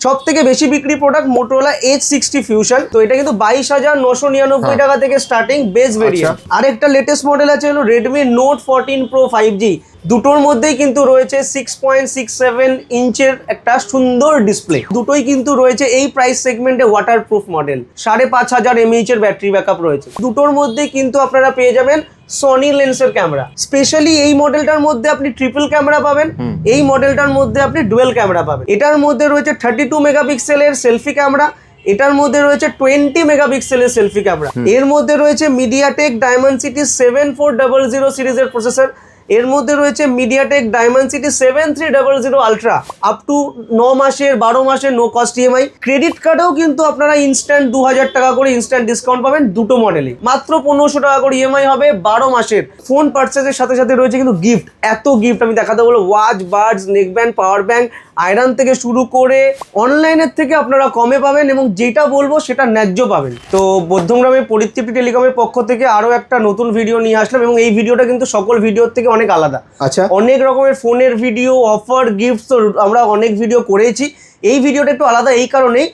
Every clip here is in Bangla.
সব থেকে বেশি বিক্রি product Motorola Edge sixty Fusion তো এটা কিন্তু বাইশ হাজার নশো নিরানব্বই হ্যাঁ। টাকা থেকে স্টার্টিং বেস ভেরিয়েন্ট আরেকটা লেটেস্ট মডেল আছে হলো Redmi Note fourteen pro five G দুটোর মধ্যেই কিন্তু রয়েছে সিক্স পয়েন্ট সিক্স সেভেন ইঞ্চের একটা সুন্দর ডিসপ্লে দুটোই কিন্তু রয়েছে এই প্রাইস সেগমেন্টে ওয়াটার প্রুফ মডেল সাড়ে পাঁচ হাজার এমএইচ এর ব্যাটারি ব্যাকআপ রয়েছে। দুটোর মধ্যেই কিন্তু আপনারা পেয়ে যাবেন সনি লেন্সের ক্যামেরা স্পেশালি এই মডেলটার মধ্যে আপনি ট্রিপল ক্যামেরা পাবেন এই মডেলটার মধ্যে আপনি ডুয়েল ক্যামেরা পাবেন। এটার মধ্যে রয়েছে থার্টি টু মেগাপিক্সেলের সেলফি ক্যামেরা এটার মধ্যে রয়েছে টোয়েন্টি মেগাপিক্সেলের সেলফি ক্যামেরা এর মধ্যে রয়েছে MediaTek Dimensity seven four double zero সিরিজের প্রসেসর এর মধ্যে রয়েছে MediaTek Dimensity seven three double zero Ultra up to ন মাসের, বারো মাসের নো কস্ট ইএমআই ক্রেডিট কার্ডেও কিন্তু আপনারা ইনস্ট্যান্ট দু হাজার টাকা করে ইনস্ট্যান্ট ডিসকাউন্ট পাবেন দুটো মডেলে মাত্র পনেরোশো টাকা করে ইএমআই হবে বারো মাসের। ফোন পার্চেসের সাথে সাথে রয়েছে কিন্তু গিফট এত গিফট আমি দেখাতে বলব। Watch buds neckband power bank iron থেকে শুরু করে অনলাইনের থেকে আপনারা কমে পাবেন এবং যেটা বলব সেটা ন্যায্য পাবেন। তো বধ্যমগ্রামে পরিতৃপ্তি টেলিকমের পক্ষ থেকে আরও একটা নতুন ভিডিও নিয়ে আসলাম এবং এই ভিডিওটা কিন্তু সকল ভিডিওর থেকে অনেক আলাদা। আচ্ছা। অনেক রকমের ফোনের ভিডিও অফার গিফট তো আমরা অনেক ভিডিও করেছি। এই ভিডিওটা একটু আলাদা এই কারণেই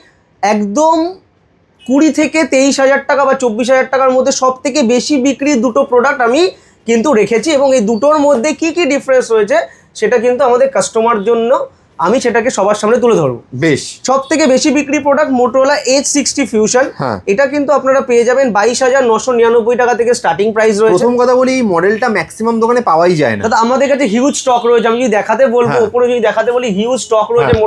একদম কুড়ি থেকে তেইশ হাজার টাকা বা চব্বিশ হাজার টাকার মধ্যে সব থেকে বেশি বিক্রি দুটো প্রোডাক্ট আমি কিন্তু রেখেছি এবং এই দুটোর মধ্যে কি কি ডিফারেন্স রয়েছে সেটা কিন্তু আমাদের কাস্টমার জন্য আমি সেটাকে সবার সামনে তুলে ধরবো বেশ সব থেকে বেশি বিক্রি product Motorola Edge sixty Fusion. এটা কিন্তু আপনারা পেয়ে যাবেন বাইশ হাজার নশো নিরানব্বই টাকা থেকে স্টার্টিং প্রাইস রয়েছে প্রথম কথা বলি এই মডেলটা ম্যাক্সিমাম দোকানে পাওয়াই যায় না দাদা আমাদের কাছে হিউজ স্টক রয়েছে আমি যদি দেখাতে বলব হ্যাঁ। ওপরে যদি দেখাতে বলি হিউজ স্টক রয়েছে হ্যাঁ।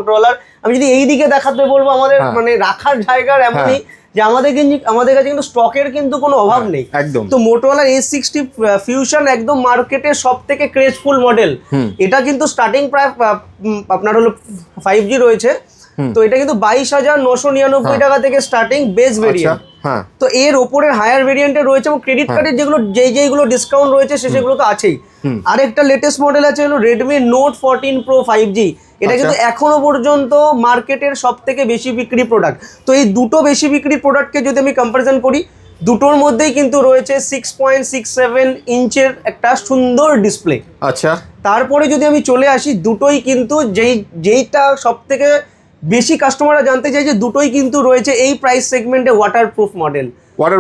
আমি যদি এই দিকে দেখাতে বলব আমাদের হ্যাঁ। মানে রাখার জায়গার এমনই যে আমাদের কিন্তু আমাদের কাছে কিন্তু স্টকের কিন্তু কোনো অভাব নেই। হ্যাঁ, একদম। তো মোটোওয়ালার এ সিক্সটি ফিউশন একদম মার্কেটের সব থেকে ক্রেজফুল মডেল এটা কিন্তু স্টার্টিং প্রায় আপনার হলো ফাইভ জি রয়েছে। তো এটা কিন্তু বাইশ হাজার নশো নিরানব্বই হ্যাঁ। টাকা থেকে স্টার্টিং বেস ভেরিয়েন্ট হ্যাঁ। তো এর ওপরের হায়ার ভেরিয়েন্টে রয়েছে এবং ক্রেডিট কার্ডের যেগুলো যেই যেইগুলো ডিসকাউন্ট রয়েছে সে সেগুলো তো আছেই। আরেকটা লেটেস্ট মডেল আছে হলো Redmi Note fourteen Pro five G এটা কিন্তু আচ্ছা। এখনও পর্যন্ত মার্কেটের সব থেকে বেশি বিক্রি প্রোডাক্ট তো এই দুটো বেশি বিক্রি প্রোডাক্টকে যদি আমি কম্পারিজন করি দুটোর মধ্যেই কিন্তু রয়েছে সিক্স পয়েন্ট সিক্স সেভেন ইঞ্চের একটা সুন্দর ডিসপ্লে আচ্ছা। তারপরে যদি আমি চলে আসি দুটোই কিন্তু যেই যেইটা সব থেকে বেশি কাস্টমাররা জানতে চাই যে দুটোই কিন্তু রয়েছে এই প্রাইস সেগমেন্টে waterproof model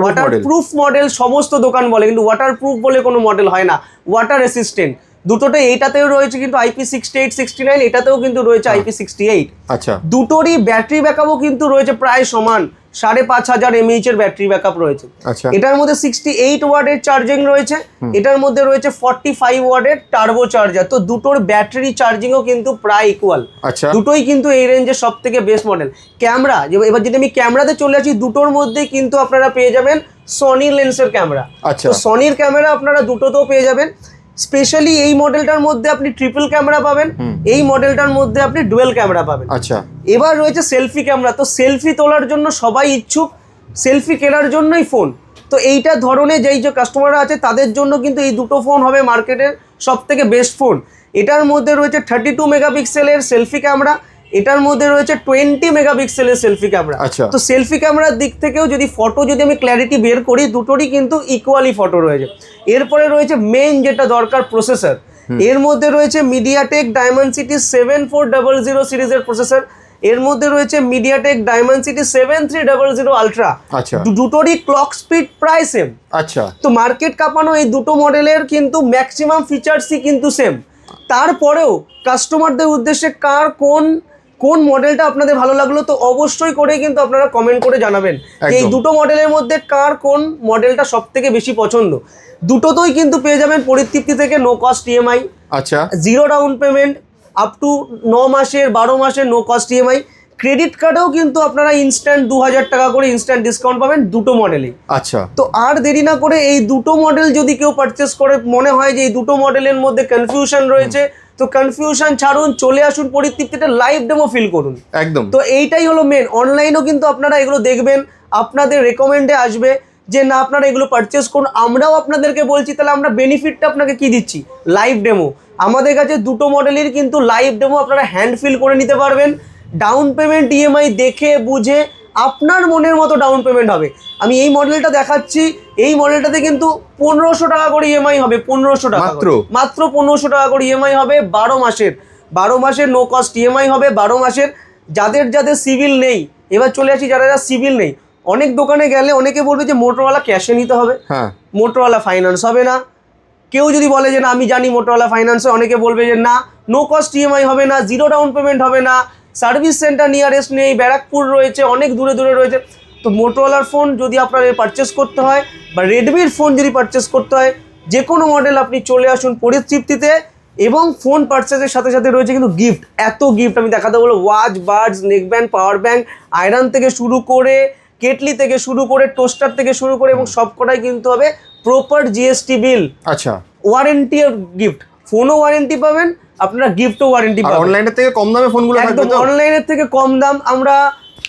waterproof model সমস্ত দোকান বলে কিন্তু ওয়াটার প্রুফ বলে কোনো মডেল হয় না। ওয়াটার রেসিস্ট্যান্ট দুটোতে এইটাতেও রয়েছে কিন্তু IP sixty eight sixty nine এটাতেও কিন্তু রয়েছে আইপি সিক্সটি এইট আচ্ছা। দুটোরই ব্যাটারি ব্যাকআপও কিন্তু রয়েছে প্রায় সমান সাড়ে পাঁচ হাজার এমএইচ এর ব্যাটারি ব্যাকআপ রয়েছে। আচ্ছা। এটার মধ্যে সিক্সটি এইট ওয়ার্ডের চার্জিং রয়েছে এটার মধ্যে রয়েছে ফর্টি ফাইভ ওয়ার্ডের টার্বো চার্জার তো দুটোর ব্যাটারি চার্জিংও কিন্তু প্রায় ইকুয়াল আচ্ছা। দুটোই কিন্তু এই রেঞ্জের সব থেকে বেস্ট মডেল ক্যামেরা এবার যদি আমি ক্যামেরাতে চলে আসি দুটোর মধ্যেই কিন্তু আপনারা পেয়ে যাবেন সনি লেন্সের ক্যামেরা আচ্ছা। তো সনির ক্যামেরা আপনারা দুটোতেও পেয়ে যাবেন। স্পেশালি এই মডেলটার মধ্যে আপনি ট্রিপল ক্যামেরা পাবেন এই মডেলটার মধ্যে আপনি ডুয়েল ক্যামেরা পাবেন। আচ্ছা। এবার রয়েছে সেলফি ক্যামেরা তো সেলফি তোলার জন্য সবাই ইচ্ছুক সেলফি কেনার জন্যই ফোন। তো এইটা ধরনের যেই যে কাস্টমাররা আছে তাদের জন্য কিন্তু এই দুটো ফোন হবে মার্কেটের সব থেকে বেস্ট ফোন এটার মধ্যে রয়েছে থার্টি টু মেগাপিক্সেলের সেলফি ক্যামেরা এটার মধ্যে রয়েছে টোয়েন্টি মেগাপিক্সেলের সেলফি ক্যামেরা আচ্ছা। তো সেলফি ক্যামেরার দিক থেকেও যদি ফটো যদি আমি ক্ল্যারিটি বের করি দুটোরই কিন্তু ইকুয়ালি ফটো রয়েছে। এরপরে রয়েছে মেইন যেটা দরকার প্রসেসর এর মধ্যে রয়েছে MediaTek Dimensity seven four double zero সিরিজের প্রসেসর এর মধ্যে রয়েছে MediaTek Dimensity seven three double zero Ultra আচ্ছা। দুটোরই ক্লক স্পিড প্রায় সেম আচ্ছা। তো মার্কেট কাঁপানো এই দুটো মডেলের কিন্তু ম্যাক্সিমাম ফিচার্সই কিন্তু সেম তারপরেও কাস্টমারদের উদ্দেশ্যে কার কোন কোন মডেলটা আপনাদের ভালো লাগল তো অবশ্যই করে কিন্তু আপনারা কমেন্ট করে জানাবেন যে এই দুটো মডেলের মধ্যে কার কোন মডেলটা সব থেকে বেশি পছন্দ? দুটোতেই কিন্তু পেয়ে যাবেন পরিতৃপ্তি থেকে নো কস্ট ইএমআই আচ্ছা। Zero down payment up to ন মাসের বারো মাসের নো কস্ট ইএমআই ক্রেডিট কার্ডেও কিন্তু আপনারা ইনস্ট্যান্ট দু হাজার টাকা করে ইনস্ট্যান্ট ডিসকাউন্ট পাবেন দুটো মডেলেই আচ্ছা। তো আর দেরি না করে এই দুটো মডেল যদি কেউ পারচেস করে মনে হয় যে এই দুটো মডেলের মধ্যে কনফিউশন রয়েছে তো কনফিউশন ছাড়ুন চলে আসুন পরিতৃপ্তিতে লাইভ ডেমো ফিল করুন। একদম। তো এইটাই হলো মেন অনলাইনেও কিন্তু আপনারা এগুলো দেখবেন আপনাদের রেকমেন্ডে আসবে যে না আপনারা এগুলো পারচেস করুন। আমরাও আপনাদেরকে বলছি তাহলে আমরা বেনিফিটটা আপনাকে কি দিচ্ছি? লাইভ ডেমো আমাদের কাছে দুটো মডেলের কিন্তু লাইভ ডেমো আপনারা হ্যান্ড ফিল করে নিতে পারবেন। ডাউন পেমেন্ট ইএমআই দেখে বুঝে আপনার মনের মতো ডাউন পেমেন্ট হবে। আমি এই মডেলটা দেখাচ্ছি এই মডেলটাতে কিন্তু পনেরোশো টাকা করে ইএমআই হবে পনেরোশো টাকা মাত্র? মাত্র পনেরোশো টাকা করে ইএমআই হবে বারো মাসের। বারো মাসের নো কস্ট ইএমআই হবে বারো মাসের। যাদের যাদের সিভিল নেই এবার চলে আসি যারা যারা সিভিল নেই অনেক দোকানে গেলে অনেকে বলবে যে মোটরওয়ালা ক্যাশে নিতে হবে। হ্যাঁ। মোটরওয়ালা ফাইন্যান্স হবে না। কেউ যদি বলে যে না আমি জানি মোটরওয়ালা ফাইন্যান্সে অনেকে বলবে যে না নো কস্ট ইএমআই হবে না জিরো ডাউন পেমেন্ট হবে না। সার্ভিস সেন্টার নিয়ারেস্ট নেই ব্যারাকপুর রয়েছে অনেক দূরে দূরে রয়েছে। তো মোটোওয়ালার ফোন যদি আপনার পারচেস করতে হয় বা রেডমির ফোন যদি পারচেস করতে হয় যে কোনো মডেল আপনি চলে আসুন পরিতৃপ্তিতে এবং ফোন পারচেসের সাথে সাথে রয়েছে কিন্তু গিফট এত গিফট আমি দেখাতে বলব watch buds neckband power bank iron থেকে শুরু করে কেটলি থেকে শুরু করে টোস্টার থেকে শুরু করে এবং সবকটাই কিন্তু হবে প্রপার জিএসটি বিল আচ্ছা। ওয়ারেন্টি গিফট ফোনও ওয়ারেন্টি পাবেন আপনারা গিফট ওয়ারেন্টি পাবেন। অনলাইনের থেকে কম দামে ফোনগুলো একদম তো? অনলাইনের থেকে কম দাম আমরা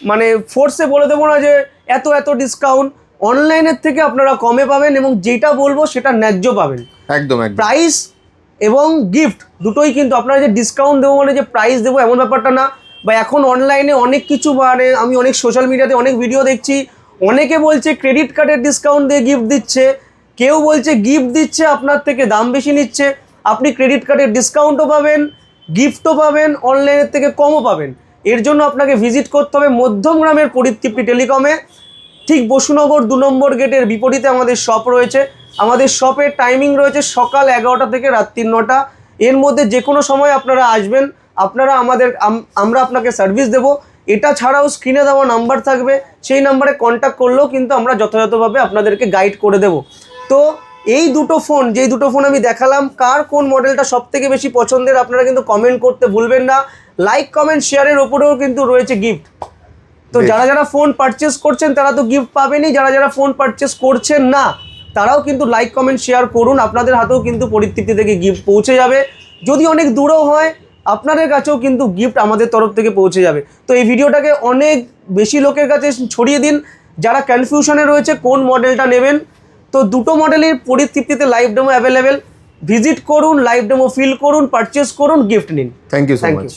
মানে ফোর্সে বলে দেবো না যে এত এত ডিসকাউন্ট অনলাইনের থেকে আপনারা কমে পাবেন এবং যেটা বলব সেটা ন্যায্য পাবেন। একদম একদম। প্রাইস এবং গিফট দুটোই কিন্তু আপনারা যে ডিসকাউন্ট দেবো মানে যে প্রাইস দেবো এমন ব্যাপারটা না। বা এখন অনলাইনে অনেক কিছু মানে আমি অনেক সোশ্যাল মিডিয়াতে অনেক ভিডিও দেখছি। অনেকে বলছে ক্রেডিট কার্ডের ডিসকাউন্ট দিয়ে গিফট দিচ্ছে। কেউ বলছে গিফট দিচ্ছে আপনার থেকে দাম বেশি নিচ্ছে। আপনি ক্রেডিট কার্ডের ডিসকাউন্টও পাবেন গিফটও পাবেন অনলাইনের থেকে কমও পাবেন। এর জন্য আপনাকে ভিজিট করতে হবে মধ্যমগ্রামের পরিতৃপ্তি টেলিকমে ঠিক বসুনগর দু নম্বর গেটের বিপরীতে আমাদের শপ রয়েছে। আমাদের শপের টাইমিং রয়েছে সকাল এগারোটা থেকে রাত্রির নটা। এর মধ্যে যে কোনো সময় আপনারা আসবেন, আপনারা আমাদের আমরা আপনাকে সার্ভিস দেব। এটা ছাড়াও স্ক্রিনে দেওয়া নাম্বার থাকবে। সেই নাম্বারে কন্ট্যাক্ট করলেও কিন্তু আমরা যথাযথভাবে আপনাদেরকে গাইড করে দেব। তো এই দুটো ফোন যেই দুটো ফোন আমি দেখালাম কার কোন মডেলটা সব থেকে বেশি পছন্দের আপনারা কিন্তু কমেন্ট করতে ভুলবেন না। লাইক কমেন্ট শেয়ারের ওপরেও কিন্তু রয়েছে গিফট তো যারা যারা ফোন পারচেস করছেন তারা তো গিফট পাবেনই যারা যারা ফোন পারচেস করছেন না তারাও কিন্তু লাইক কমেন্ট শেয়ার করুন। আপনাদের হাতেও কিন্তু পরিতৃপ্তি থেকে গিফট পৌঁছে যাবে। যদি অনেক দূরেও হয় আপনাদের কাছেও কিন্তু গিফট আমাদের তরফ থেকে পৌঁছে যাবে। তো এই ভিডিওটাকে অনেক বেশি লোকের কাছে ছড়িয়ে দিন। যারা কনফিউশনে রয়েছে কোন মডেলটা নেবেন তো দুটো মডেলের পরিতৃপ্তিতে লাইভ ডেমো অ্যাভেলেবেল ভিজিট করুন লাইভ ডেমো ফিল করুন পারচেস করুন গিফট নিন। Thank you so you much